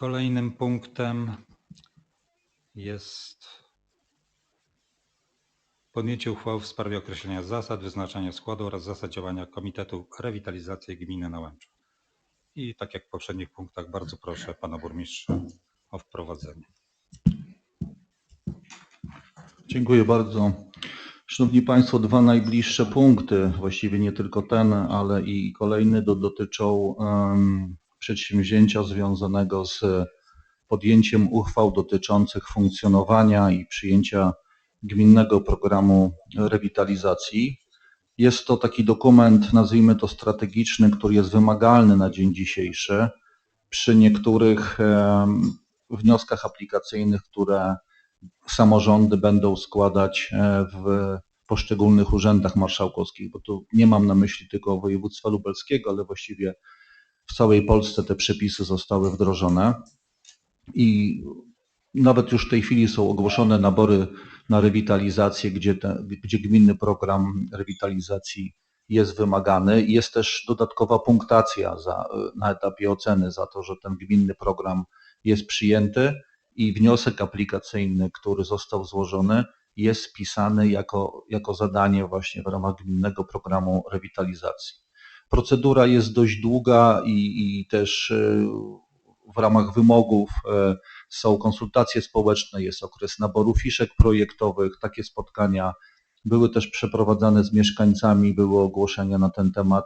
Kolejnym punktem jest podjęcie uchwały w sprawie określenia zasad wyznaczania składu oraz zasad działania Komitetu Rewitalizacji Gminy Nałęcz. I tak jak w poprzednich punktach, bardzo proszę pana burmistrza o wprowadzenie. Dziękuję bardzo. Szanowni Państwo, dwa najbliższe punkty, właściwie nie tylko ten, ale i kolejny, do, dotyczą em, przedsięwzięcia związanego z podjęciem uchwał dotyczących funkcjonowania i przyjęcia gminnego programu rewitalizacji. Jest to taki dokument, nazwijmy to strategiczny, który jest wymagalny na dzień dzisiejszy przy niektórych em, wnioskach aplikacyjnych, które samorządy będą składać e, w poszczególnych urzędach marszałkowskich, bo tu nie mam na myśli tylko województwa lubelskiego, ale właściwie w całej Polsce te przepisy zostały wdrożone i nawet już w tej chwili są ogłoszone nabory na rewitalizację, gdzie, te, gdzie gminny program rewitalizacji jest wymagany. Jest też dodatkowa punktacja za, na etapie oceny za to, że ten gminny program jest przyjęty i wniosek aplikacyjny, który został złożony, jest spisany jako, jako zadanie właśnie w ramach gminnego programu rewitalizacji. Procedura jest dość długa i, i też y, w ramach wymogów y, są konsultacje społeczne, jest okres naboru fiszek projektowych, takie spotkania były też przeprowadzane z mieszkańcami, były ogłoszenia na ten temat.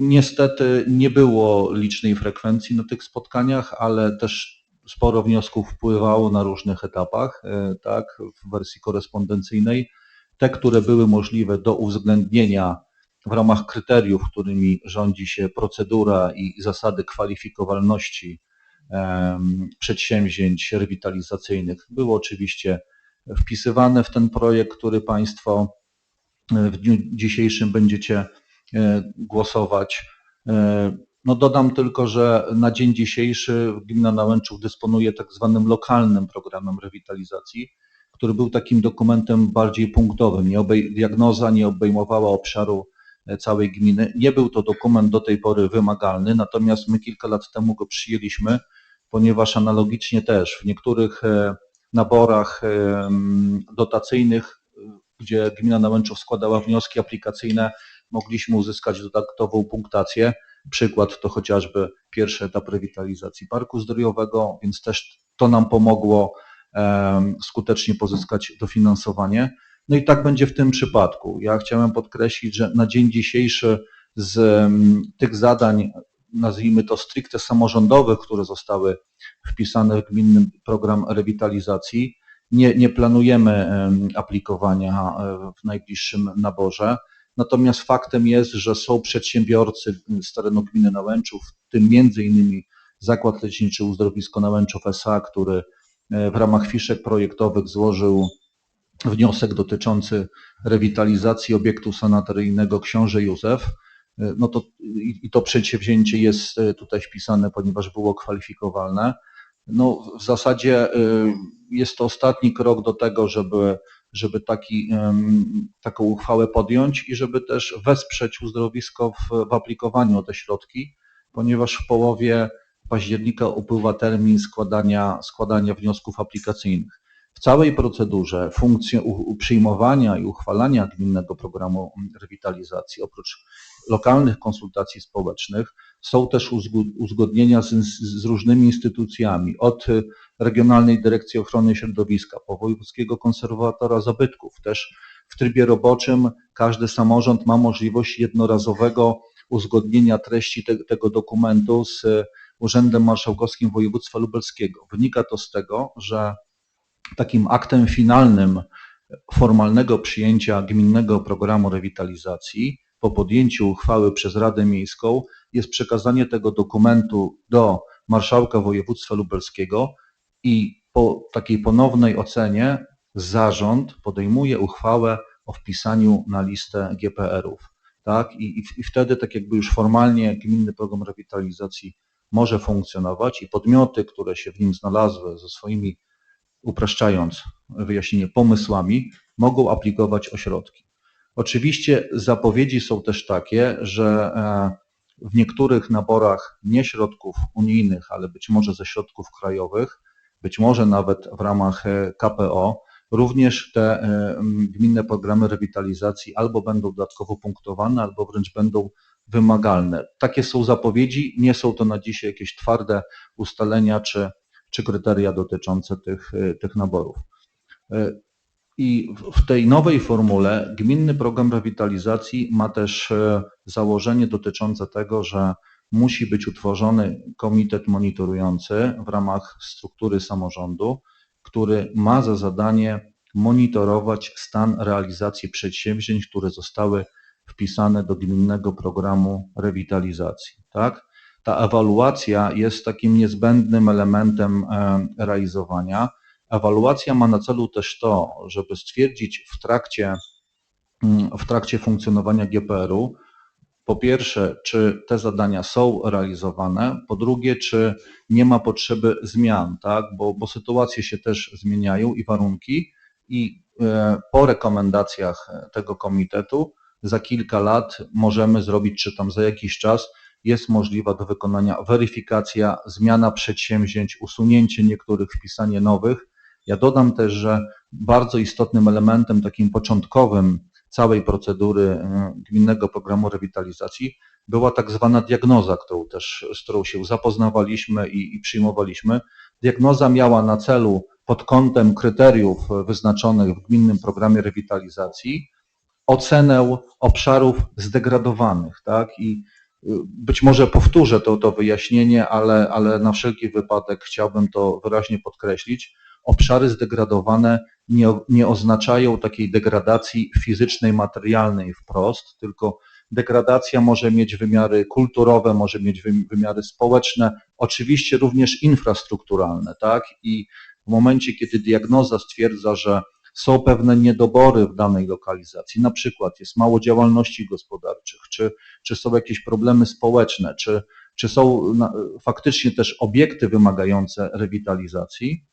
Niestety nie było licznej frekwencji na tych spotkaniach, ale też sporo wniosków wpływało na różnych etapach, e, tak, w wersji korespondencyjnej. Te, które były możliwe do uwzględnienia w ramach kryteriów, którymi rządzi się procedura i zasady kwalifikowalności przedsięwzięć rewitalizacyjnych, były oczywiście wpisywane w ten projekt, który Państwo e, w dniu dzisiejszym będziecie e, głosować. E, No dodam tylko, że na dzień dzisiejszy gmina Nałęczów dysponuje tak zwanym lokalnym programem rewitalizacji, który był takim dokumentem bardziej punktowym. Nie obej, diagnoza nie obejmowała obszaru całej gminy. Nie był to dokument do tej pory wymagalny, natomiast my kilka lat temu go przyjęliśmy, ponieważ analogicznie też w niektórych e, naborach em, dotacyjnych, e, gdzie gmina Nałęczów składała wnioski aplikacyjne, mogliśmy uzyskać dodatkową punktację. Przykład to chociażby pierwszy etap rewitalizacji parku zdrojowego, więc też to nam pomogło skutecznie pozyskać dofinansowanie. No i tak będzie w tym przypadku. Ja chciałem podkreślić, że na dzień dzisiejszy z em, tych zadań, nazwijmy to stricte samorządowych, które zostały wpisane w gminny program rewitalizacji, nie, nie planujemy em, aplikowania e, w najbliższym naborze. Natomiast faktem jest, że są przedsiębiorcy z terenu gminy Nałęczów, w tym między innymi Zakład Leczniczy Uzdrowisko Nałęczów S.A., który e, w ramach fiszek projektowych złożył wniosek dotyczący rewitalizacji obiektu sanatoryjnego Książę Józef. E, No to i to przedsięwzięcie jest e, tutaj wpisane, ponieważ było kwalifikowalne. No w zasadzie e, jest to ostatni krok do tego, żeby żeby taki, taką uchwałę podjąć i żeby też wesprzeć uzdrowisko w, w aplikowaniu o te środki, ponieważ w połowie października upływa termin składania, składania wniosków aplikacyjnych. W całej procedurze u- przyjmowania i uchwalania gminnego programu rewitalizacji, oprócz lokalnych konsultacji społecznych, są też uzgodnienia z, z, różnymi instytucjami, od Regionalnej Dyrekcji Ochrony Środowiska, po Wojewódzkiego Konserwatora Zabytków. Też w trybie roboczym każdy samorząd ma możliwość jednorazowego uzgodnienia treści te, tego dokumentu z Urzędem Marszałkowskim Województwa Lubelskiego. Wynika to z tego, że takim aktem finalnym formalnego przyjęcia gminnego programu rewitalizacji po podjęciu uchwały przez Radę Miejską jest przekazanie tego dokumentu do marszałka województwa lubelskiego i po takiej ponownej ocenie zarząd podejmuje uchwałę o wpisaniu na listę GPR-ów. Tak? I, i, wtedy tak jakby już formalnie gminny program rewitalizacji może funkcjonować i podmioty, które się w nim znalazły ze swoimi, upraszczając wyjaśnienie, pomysłami, mogą aplikować o środki. Oczywiście zapowiedzi są też takie, że e, w niektórych naborach nie środków unijnych, ale być może ze środków krajowych, być może nawet w ramach e, KPO, również te e, gminne programy rewitalizacji albo będą dodatkowo punktowane, albo wręcz będą wymagalne. Takie są zapowiedzi, nie są to na dzisiaj jakieś twarde ustalenia czy, czy kryteria dotyczące tych, e, tych naborów. E, I w- tej nowej formule gminny program rewitalizacji ma też e, założenie dotyczące tego, że musi być utworzony komitet monitorujący w ramach struktury samorządu, który ma za zadanie monitorować stan realizacji przedsięwzięć, które zostały wpisane do gminnego programu rewitalizacji. Tak? Ta ewaluacja jest takim niezbędnym elementem e, realizowania. Ewaluacja ma na celu też to, żeby stwierdzić w trakcie, mm, w trakcie funkcjonowania GPR-u, po pierwsze, czy te zadania są realizowane, po drugie, czy nie ma potrzeby zmian, tak? bo, bo sytuacje się też zmieniają i warunki, i e, po rekomendacjach tego komitetu za kilka lat możemy zrobić, czy tam za jakiś czas jest możliwa do wykonania weryfikacja, zmiana przedsięwzięć, usunięcie niektórych, wpisanie nowych. Ja dodam też, że bardzo istotnym elementem takim początkowym całej procedury e, gminnego programu rewitalizacji była tak zwana diagnoza, którą też, z którą się zapoznawaliśmy i, i przyjmowaliśmy. Diagnoza miała na celu pod kątem kryteriów wyznaczonych w gminnym programie rewitalizacji ocenę obszarów zdegradowanych, tak? I y, być może powtórzę to, to wyjaśnienie, ale, ale na wszelki wypadek chciałbym to wyraźnie podkreślić. Obszary zdegradowane nie, nie oznaczają takiej degradacji fizycznej, materialnej wprost, tylko degradacja może mieć wymiary kulturowe, może mieć wy- wymiary społeczne, oczywiście również infrastrukturalne, tak? I w momencie, kiedy diagnoza stwierdza, że są pewne niedobory w danej lokalizacji, na przykład jest mało działalności gospodarczych, czy, czy są jakieś problemy społeczne, czy, czy są faktycznie też obiekty wymagające rewitalizacji,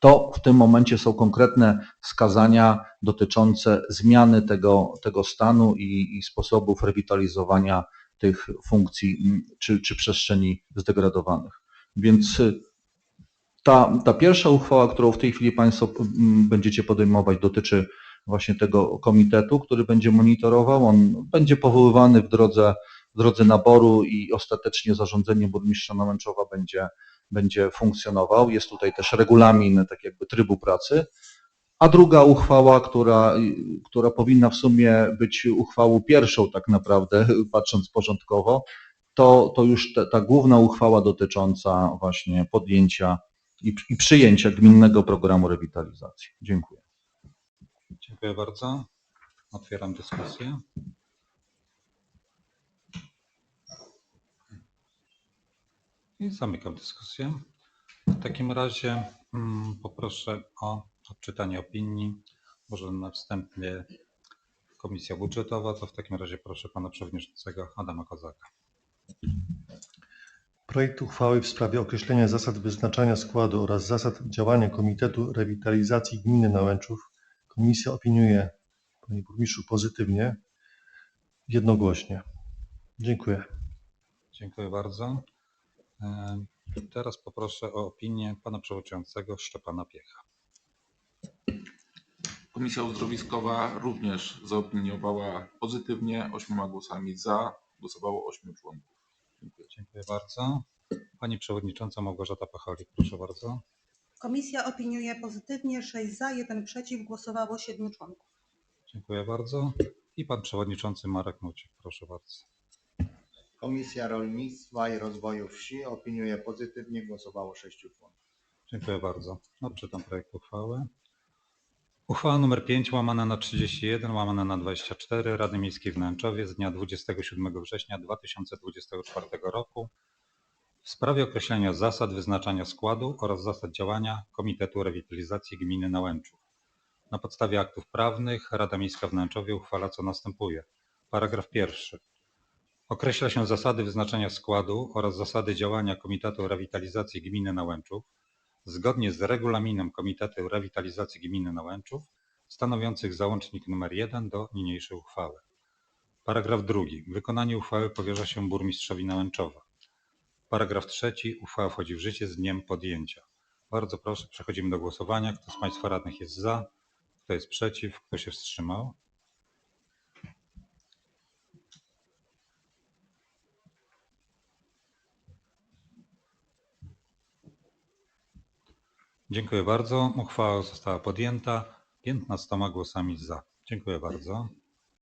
to w tym momencie są konkretne wskazania dotyczące zmiany tego, tego stanu i, i sposobów rewitalizowania tych funkcji czy, czy przestrzeni zdegradowanych. Więc ta, ta pierwsza uchwała, którą w tej chwili Państwo mm, będziecie podejmować, dotyczy właśnie tego komitetu, który będzie monitorował. On będzie powoływany w drodze, w drodze naboru i ostatecznie zarządzenie burmistrza Nałęczowa będzie, będzie funkcjonował. Jest tutaj też regulamin tak jakby trybu pracy. A druga uchwała, która, która powinna w sumie być uchwałą pierwszą tak naprawdę, patrząc porządkowo, to, to już ta główna uchwała dotycząca właśnie podjęcia i, i przyjęcia gminnego programu rewitalizacji. Dziękuję. Dziękuję bardzo. Otwieram dyskusję. I zamykam dyskusję. W takim razie mm, poproszę o odczytanie opinii. Może na wstępie Komisja Budżetowa, to w takim razie proszę pana przewodniczącego Adama Kozaka. Projekt uchwały w sprawie określenia zasad wyznaczania składu oraz zasad działania Komitetu Rewitalizacji Gminy Nałęczów komisja opiniuje, panie burmistrzu, pozytywnie, jednogłośnie. Dziękuję. Dziękuję bardzo. E, Teraz poproszę o opinię pana przewodniczącego Szczepana Piecha. Komisja Uzdrowiskowa również zaopiniowała pozytywnie, ośmioma głosami za, głosowało ośmiu członków. Dziękuję. Bardzo. Pani przewodnicząca Małgorzata Pacholik, proszę bardzo. Komisja opiniuje pozytywnie, 6 za, 1 przeciw, głosowało 7 członków. Dziękuję bardzo. I pan przewodniczący Marek Mucik, proszę bardzo. Komisja Rolnictwa i Rozwoju Wsi opiniuje pozytywnie, głosowało 6 członków. Dziękuję bardzo. Odczytam projekt uchwały. Uchwała nr 5 łamana na 31 łamana na 24 Rady Miejskiej w Nęczowie z dnia 27 września 2024 roku w sprawie określenia zasad wyznaczania składu oraz zasad działania Komitetu Rewitalizacji Gminy Nałęczów. Na podstawie aktów prawnych Rada Miejska w Nęczowie uchwala co następuje. Paragraf pierwszy. Określa się zasady wyznaczania składu oraz zasady działania Komitetu Rewitalizacji Gminy Nałęczów zgodnie z regulaminem Komitetu Rewitalizacji Gminy Nałęczów stanowiących załącznik nr 1 do niniejszej uchwały. Paragraf drugi. Wykonanie uchwały powierza się burmistrzowi Nałęczowa. Paragraf trzeci. Uchwała wchodzi w życie z dniem podjęcia. Bardzo proszę, przechodzimy do głosowania. Kto z Państwa radnych jest za? Kto jest przeciw? Kto się wstrzymał? Dziękuję bardzo. Uchwała została podjęta 15 głosami za. Dziękuję bardzo.